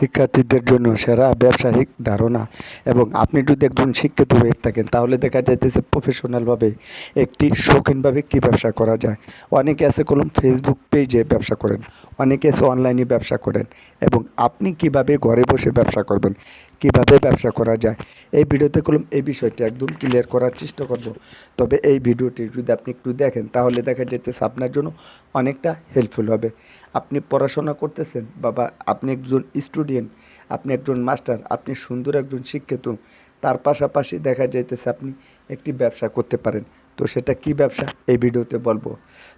শিক্ষার্থীদের জন্য সেরা ব্যবসায়িক ধারণা এবং আপনি যদি একজন শিক্ষিত হয়ে থাকেন, তাহলে দেখা যাইতেছে প্রফেশনালভাবে একটি শৌখিনভাবে কী ব্যবসা করা যায়? অনেকে আছে কলম ফেসবুক পেজে ব্যবসা করেন, অনেকে আছে অনলাইনে ব্যবসা করেন এবং আপনি কীভাবে ঘরে বসে ব্যবসা করবেন? কীভাবে ব্যবসা করা যায়? এই ভিডিওতে কলম, এই বিষয়টি একদম ক্লিয়ার করার চেষ্টা করব। তবে এই ভিডিওটি যদি আপনি একটু দেখেন, তাহলে দেখা যেতেছে আপনার জন্য অনেকটা হেল্পফুল হবে। আপনি পড়াশোনা করতেছেন, বাবা, আপনি একজন স্টুডেন্ট আপনি একজন মাস্টার আপনি সুন্দর একজন শিক্ষিত, তার পাশাপাশি দেখা যাইতেছে আপনি একটি ব্যবসা করতে পারেন। তো সেটা কি ব্যবসা? এই ভিডিওতে বলব।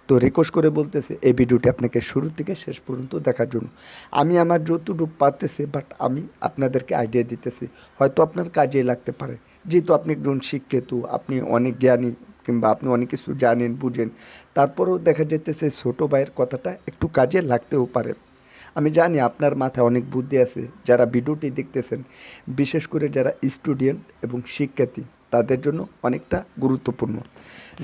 তো রিকোয়েস্ট করে বলতেছে, এই ভিডিওটি আপনাকে শুরু থেকে শেষ পর্যন্ত দেখার জন্য। আমি আমার যতটুকু পারতেছি বাট আমি আপনাদেরকে আইডিয়া দিতেছি, হয়তো আপনার কাজে লাগতে পারে। যেহেতু আপনি একজন শিক্ষিত, আপনি অনেক জ্ঞানী, কিংবা আপনি অনেক কিছু জানেন, বুঝেন, তারপরেও দেখা যেতেছে ছোটো ভাইয়ের কথাটা একটু কাজে লাগতেও পারে। আমি জানি আপনার মাথায় অনেক বুদ্ধি আছে, যারা ভিডিওটি দেখতেছেন, বিশেষ করে যারা স্টুডেন্ট এবং শিক্ষার্থী। তাদের জন্য অনেকটা গুরুত্বপূর্ণ।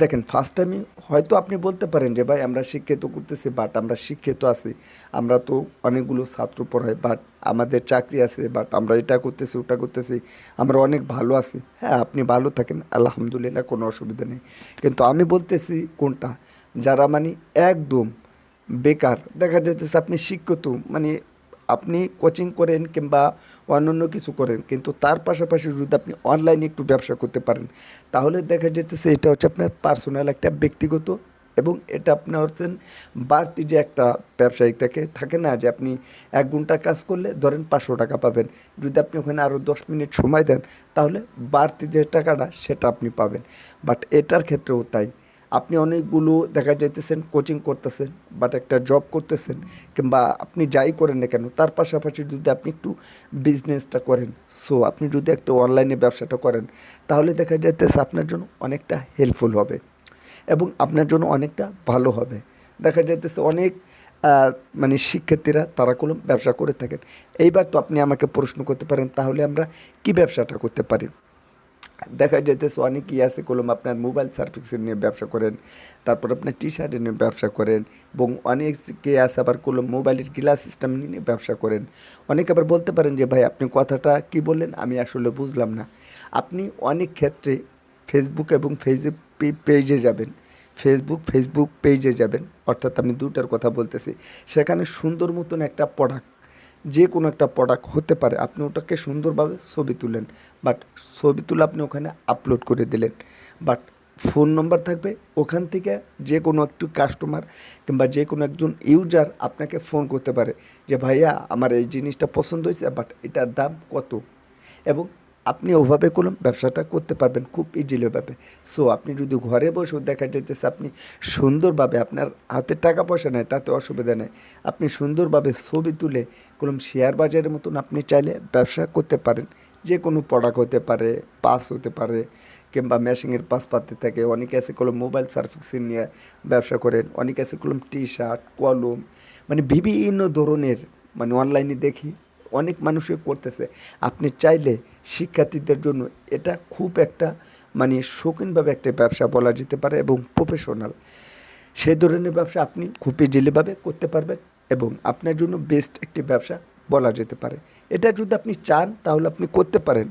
দেখেন ফার্স্ট টাইমে হয়তো আপনি বলতে পারেন যে, ভাই, আমরা শিক্ষিত করতেছি বাট আমরা শিক্ষিত আছি। আমরা তো অনেকগুলো ছাত্র পড়াই বাট আমাদের চাকরি আছে বাট আমরা এটা করতেছি, ওটা করতেছি। আমরা অনেক ভালো আছি। হ্যাঁ আপনি ভালো থাকেন, আলহামদুলিল্লাহ, কোনো অসুবিধা নেই। কিন্তু আমি বলতেছি কোনটা? যারা মানে একদম বেকার, দেখা যাচ্ছে আপনি শিক্ষিত মানে আপনি কোচিং করেন কিংবা অন্যান্য কিছু করেন, কিন্তু তার পাশাপাশি যদি আপনি অনলাইনে একটু ব্যবসা করতে পারেন, তাহলে দেখা যেতেছে এটা হচ্ছে আপনার পার্সোনাল একটা ব্যক্তিগত এবং এটা আপনার হচ্ছেন বাড়তি যে একটা ব্যবসায়িক থাকে থাকে না যে আপনি এক ঘণ্টা কাজ করলে ধরেন পাঁচশো টাকা পাবেন। যদি আপনি ওখানে আরও দশ মিনিট সময় দেন, তাহলে বাড়তি যে টাকাটা সেটা আপনি পাবেন। বাট এটার ক্ষেত্রেও তাই। আপনি অনেকগুলো দেখা যাইতেছেন কোচিং করতেছেন বাট একটা জব করতেছেন, কিংবা আপনি যাই করেন না কেন, তার পাশাপাশি যদি আপনি একটু বিজনেসটা করেন সো আপনি যদি একটা অনলাইনে ব্যবসাটা করেন, তাহলে দেখা যাইতেছে আপনার জন্য অনেকটা হেল্পফুল হবে, এবং আপনার জন্য অনেকটা ভালো হবে। দেখা যাইতেছে অনেক মানে শিক্ষার্থীরা তারা কোনো ব্যবসা করে থাকেন। এইবার তো আপনি আমাকে প্রশ্ন করতে পারেন, তাহলে আমরা কি ব্যবসাটা করতে পারি? দেখা যাইতেছে অনেকেই আছে কলম আপনার মোবাইল সার্ভিসিং নিয়ে ব্যবসা করেন, তারপর আপনার টি শার্টের নিয়ে ব্যবসা করেন এবং অনেকে আছে আবার কলম মোবাইলের গ্লাস সিস্টেম নিয়ে ব্যবসা করেন। অনেকে আবার বলতে পারেন যে, ভাই, আপনি কথাটা কি বললেন? আমি আসলে বুঝলাম না। আপনি অনেক ক্ষেত্রে ফেসবুক এবং ফেসবুক পেজে যাবেন। ফেসবুক ফেসবুক পেজে যাবেন। অর্থাৎ আমি দুটার কথা বলতেছি। সেখানে সুন্দর মতন একটা প্রোডাক্ট যে কোনো একটা প্রোডাক্ট হতে পারে, আপনি ওটাকে সুন্দরভাবে ছবি তুলেন। বাট ছবি তুলে আপনি ওখানে আপলোড করে দিলেন। বাট ফোন নম্বর থাকবে, ওখান থেকে যে কোনো একটু কাস্টমার কিংবা যে কোনো একজন ইউজার আপনাকে ফোন করতে পারে যে, ভাইয়া, আমার এই জিনিসটা পছন্দ হয়েছে বাট এটার দাম কত? এবং আপনি ওভাবে কোনো ব্যবসাটা করতে পারবেন খুব ইজিলিভাবে সো আপনি যদি ঘরে বসেও দেখা যাইতেছে আপনি সুন্দরভাবে আপনার হাতে টাকা পয়সা নেয় তাতে অসুবিধা নেই। আপনি সুন্দরভাবে ছবি তুলে কোনো শেয়ার বাজারের মতন আপনি চাইলে ব্যবসা করতে পারেন। যে কোনো প্রোডাক্ট হতে পারে, পাস হতে পারে, কিংবা মেশিনের পাস পাতে থাকে। অনেকে আছে কলম মোবাইল সার্ভিসিং নিয়ে ব্যবসা করেন, অনেকে আছে কলম টি শার্ট কলম মানে বিভিন্ন ধরনের মানে অনলাইনে দেখি। অনেক মানুষই করতেছে। আপনি চাইলে শিক্ষার্থীদের জন্য এটা খুব একটা মানে শৌখিনভাবে একটা ব্যবসা বলা যেতে পারে এবং প্রফেশনাল সেই ধরনের ব্যবসা আপনি খুব ইজিলিভাবে করতে পারবেন এবং আপনার জন্য বেস্ট একটি ব্যবসা বলা যেতে পারে। এটা যদি আপনি চান, তাহলে আপনি করতে পারেন।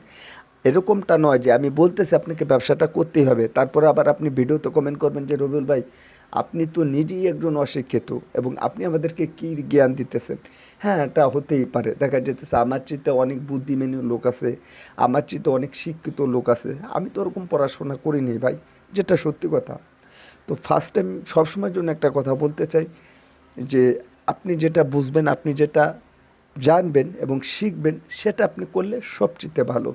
এরকমটা নয় যে আমি বলতেছি আপনাকে ব্যবসাটা করতেই হবে, তারপরে আবার আপনি ভিডিওতে কমেন্ট করবেন যে রবিউল ভাই আপনি তো নিজেই একজন অশিক্ষিত এবং আপনি আমাদেরকে কী জ্ঞান দিতেছেন? হ্যাঁ এটা হতেই পারে। দেখা যেতেছে আমার চিত্তে অনেক বুদ্ধিমানী লোক আছে, আমার চিত্তে অনেক শিক্ষিত লোক আছে। আমি তো ওরকম পড়াশোনা করিনি ভাই, যেটা সত্যি কথা। তো ফার্স্ট টাইম সবসময়ের জন্য একটা কথা বলতে চাই যে, আপনি যেটা বুঝবেন, আপনি যেটা জানবেন এবং শিখবেন, সেটা আপনি করলে সবচেয়ে ভালো।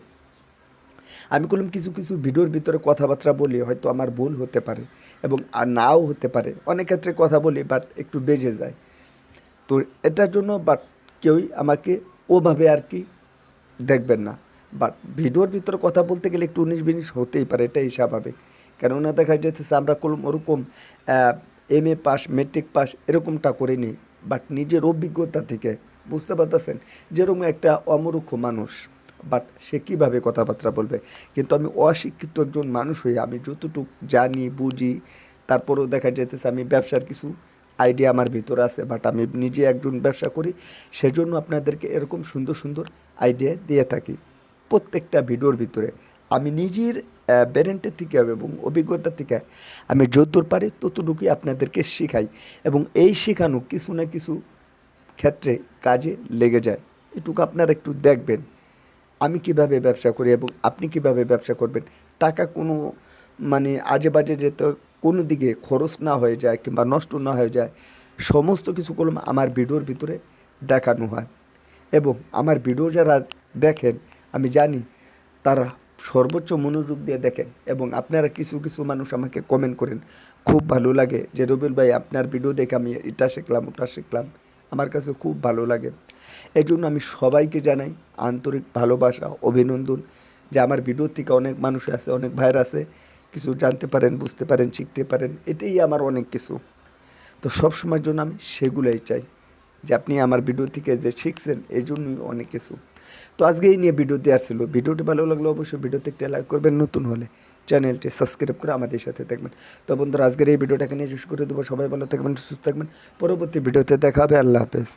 আমি বললাম, কিছু কিছু ভিডিওর ভিতরে কথাবার্তা বলি, হয়তো আমার ভুল হতে পারে এবং আর নাও হতে পারে। অনেক ক্ষেত্রে কথা বলি বাট একটু বেজে যায়। তো এটার জন্য বাট কেউই আমাকে ওভাবে আর কি দেখবেন না। বাট ভিডিওর ভিতরে কথা বলতে গেলে একটু উনিশ বিনিশ হতেই পারে, এটাই স্বাভাবিক। কেননা দেখা যাচ্ছে আমরা কোনো ওরকম M A pass matric pass এরকমটা করিনি। বাট নিজের অভিজ্ঞতা থেকে, বুঝতে পারতেছেন? যেরকম একটা অমূর্খ মানুষ। বাট সে কীভাবে কথাবার্তা বলবে? কিন্তু আমি অশিক্ষিত একজন মানুষ হয়ে আমি যতটুকু জানি, বুঝি, তারপরেও দেখা যাইতেছে আমি ব্যবসার কিছু আইডিয়া আমার ভিতরে আছে বাট আমি নিজে একজন ব্যবসা করি, সেজন্য আপনাদেরকে এরকম সুন্দর সুন্দর আইডিয়া দিয়ে থাকি প্রত্যেকটা ভিডিওর ভিতরে। আমি নিজের ব্যারেন্টের থেকে এবং অভিজ্ঞতা থেকে আমি যতদূর পারি ততটুকুই আপনাদেরকে শেখাই এবং এই শেখানো কিছু না কিছু ক্ষেত্রে কাজে লেগে যায়। এটুকু আপনারা একটু দেখবেন। আমি কীভাবে ব্যবসা করি এবং আপনি কীভাবে ব্যবসা করবেন? টাকা কোনো মানে আজে বাজে যেত কোনো দিকে খরচ না হয়ে যায় কিংবা নষ্ট না হয়ে যায়, সমস্ত কিছু কলম আমার ভিডিওর ভিতরে দেখানো হয়। এবং আমার ভিডিও যারা দেখেন, আমি জানি তারা সর্বোচ্চ মনোযোগ দিয়ে দেখেন এবং আপনারা কিছু কিছু মানুষ আমাকে কমেন্ট করেন। খুব ভালো লাগে যে রবিল ভাই আপনার ভিডিও দেখে আমি এটা শিখলাম, ওটা শিখলাম। আমার কাছে খুব ভালো লাগে। এই জন্য আমি সবাইকে জানাই আন্তরিক ভালোবাসা, অভিনন্দন, যে আমার ভিডিও থেকে অনেক মানুষ আছে, অনেক ভাইয়ের আছে, কিছু জানতে পারেন, বুঝতে পারেন, শিখতে পারেন, এটাই আমার অনেক কিছু। তো সব সময়ের জন্য আমি সেগুলোই চাই, যে আপনি আমার ভিডিও থেকে যে শিখছেন এই জন্যই অনেক কিছু। তো আজকে এই নিয়ে ভিডিও দেওয়ার ছিল ভিডিওটি ভালো লাগলে অবশ্যই ভিডিওতে একটা লাইক করবেন, নতুন হলে চ্যানেলটি সাবস্ক্রাইব করে আমাদের সাথে থাকবেন। তো বন্ধুরা, আজকের এই ভিডিওটাকে নিয়ে শেষ করে দেবো। সবাই ভালো থাকবেন, সুস্থ থাকবেন। পরবর্তী ভিডিওতে দেখা হবে। আল্লাহ হাফেজ।